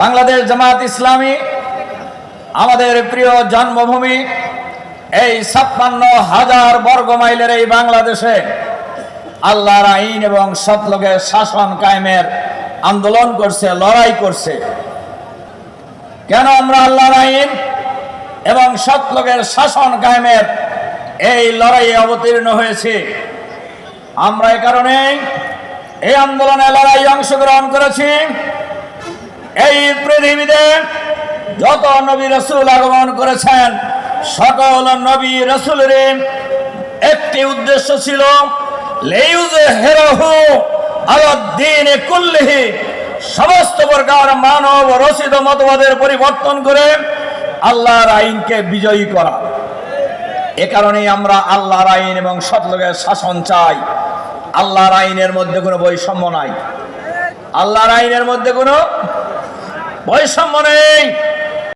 বাংলাদেশ জামাত ইসলামী, আমাদের প্রিয় জন্মভূমি, এই ছাপ্পান্ন হাজার বর্গ মাইলের এই বাংলাদেশে আল্লাহর আইন এবং সতলোকের শাসন কায়েমের আন্দোলন করছে, লড়াই করছে। কেন আমরা আল্লাহর আইন এবং সতলোকের শাসন কায়েমের এই লড়াইয়ে অবতীর্ণ হয়েছি? আমরা এ কারণে এই আন্দোলনে লড়াই অংশগ্রহণ করেছি। এই পৃথিবীতে যত নবী রসুল আগমন করেছেন, সকল নবী রসুলের একটি উদ্দেশ্য ছিল সমস্ত প্রকার মানব রচিত মতবাদের পরিবর্তন করে আল্লাহর আইনকে বিজয়ী করা। এ কারণেই আমরা আল্লাহর আইন এবং সতলোকের শাসন চাই। আল্লাহর আইনের মধ্যে কোনো বৈষম্য নাই। আল্লাহর আইনের মধ্যে কোনো পয়সা মনে